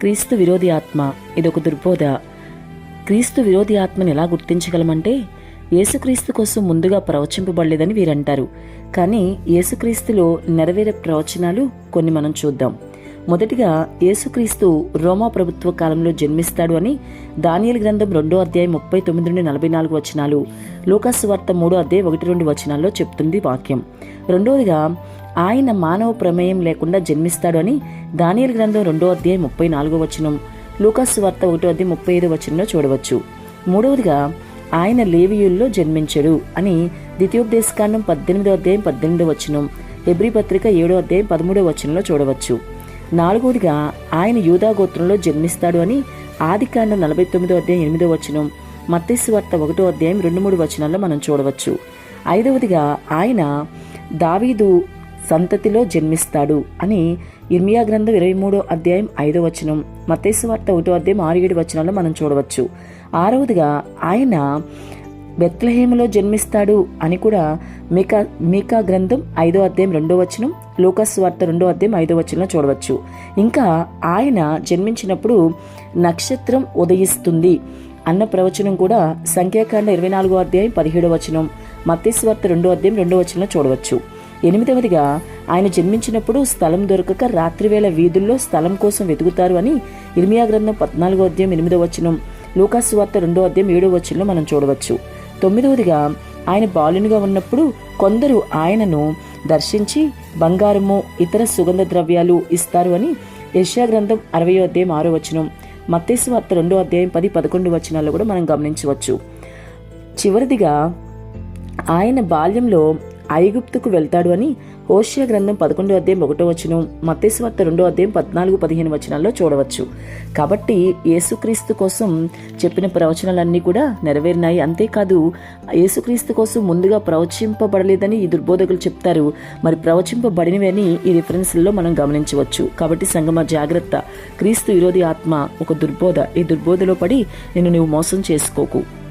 క్రీస్తు విరోధి ఆత్మ ఇదొక దుర్బోధ. క్రీస్తు విరోధి ఆత్మని ఎలా గుర్తించగలమంటే యేసుక్రీస్తు కోసం ముందుగా ప్రవచింపబడలేదని వీరంటారు. కానీ యేసుక్రీస్తులో నెరవేరే ప్రవచనాలు కొన్ని మనం చూద్దాం. మొదటిగా యేసుక్రీస్తు రోమా ప్రభుత్వ కాలంలో జన్మిస్తాడు అని దానియల్ గ్రంథం రెండో అధ్యాయం ముప్పై తొమ్మిది నుండి నలభై నాలుగు వచనాలు లూకాసు వార్త మూడో అధ్యాయం ఒకటి రెండు వచనాల్లో చెప్తుంది వాక్యం. రెండవదిగా ఆయన మానవ ప్రమేయం లేకుండా జన్మిస్తాడు అని దానియల్ గ్రంథం రెండో అధ్యాయం ముప్పై నాలుగో వచనం లూకాసు వార్త ఒకటో అధ్యాయం ముప్పై ఐదు వచనంలో చూడవచ్చు. మూడవదిగా ఆయన లేవియుల్లో జన్మించడు అని ద్వితీయోపదేశకాండం పద్దెనిమిదో అధ్యాయం పద్దెనిమిదో వచనం ఎబ్రి పత్రిక ఏడో అధ్యాయం పదమూడో వచనంలో చూడవచ్చు. నాలుగవదిగా ఆయన యూదా గోత్రంలో జన్మిస్తాడు అని ఆదికాండం నలభై తొమ్మిదో అధ్యాయం ఎనిమిదో వచనం మత్తేసు వార్త ఒకటో అధ్యాయం రెండు మూడు వచనాల్లో మనం చూడవచ్చు. ఐదవదిగా ఆయన దావీదు సంతతిలో జన్మిస్తాడు అని ఇర్మియా గ్రంథం ఇరవై మూడో అధ్యాయం ఐదో వచనం మత్తేసు వార్త ఒకటో అధ్యాయం ఆరు ఏడు వచనాల్లో మనం చూడవచ్చు. ఆరవదిగా ఆయన బెత్లహేములో జన్మిస్తాడు అని కూడా మీకా మీకా గ్రంథం ఐదో అధ్యాయం రెండో వచనం లోకస్ వార్త రెండో అధ్యాయం ఐదో వచనంలో చూడవచ్చు. ఇంకా ఆయన జన్మించినప్పుడు నక్షత్రం ఉదయిస్తుంది అన్న ప్రవచనం కూడా సంఖ్యాకాండ ఇరవై నాలుగో అధ్యాయం పదిహేడో వచనం మత్స్వార్త రెండో అధ్యాయం రెండో వచనంలో చూడవచ్చు. ఎనిమిదవదిగా ఆయన జన్మించినప్పుడు స్థలం దొరకక రాత్రివేళ వీధుల్లో స్థలం కోసం వెతుకుతారు అని ఇర్మియా గ్రంథం పద్నాలుగో అధ్యాయం ఎనిమిదో వచనం లూకాసు వార్త రెండో అధ్యాయం ఏడో వచనంలో మనం చూడవచ్చు. తొమ్మిదవదిగా ఆయన బాలునిగా ఉన్నప్పుడు కొందరు ఆయనను దర్శించి బంగారము ఇతర సుగంధ ద్రవ్యాలు ఇస్తారు అని యెషయా గ్రంథం అరవై అధ్యాయం ఆరో వచనం మత్తేసు వార్త రెండో అధ్యాయం పది పదకొండు వచనాల్లో కూడా మనం గమనించవచ్చు. చివరిదిగా ఆయన బాల్యంలో ఐగుప్తుకు వెళ్తాడు అని హోషియా గ్రంథం పదకొండో అధ్యాయం ఒకటో వచనం మత్తేశ్వార్త రెండో అధ్యాయం పద్నాలుగు పదిహేను వచనాల్లో చూడవచ్చు. కాబట్టి యేసుక్రీస్తు కోసం చెప్పిన ప్రవచనాలన్నీ కూడా నెరవేరినాయి. అంతేకాదు యేసుక్రీస్తు కోసం ముందుగా ప్రవచింపబడలేదని ఈ దుర్బోధకులు చెప్తారు. మరి ప్రవచింపబడినవి అని ఈ రిఫరెన్స్లలో మనం గమనించవచ్చు. కాబట్టి సంగమ జాగ్రత్త. క్రీస్తు విరోధి ఆత్మ ఒక దుర్బోధ. ఈ దుర్బోధలో పడి నిన్ను నువ్వు మోసం చేసుకోకు.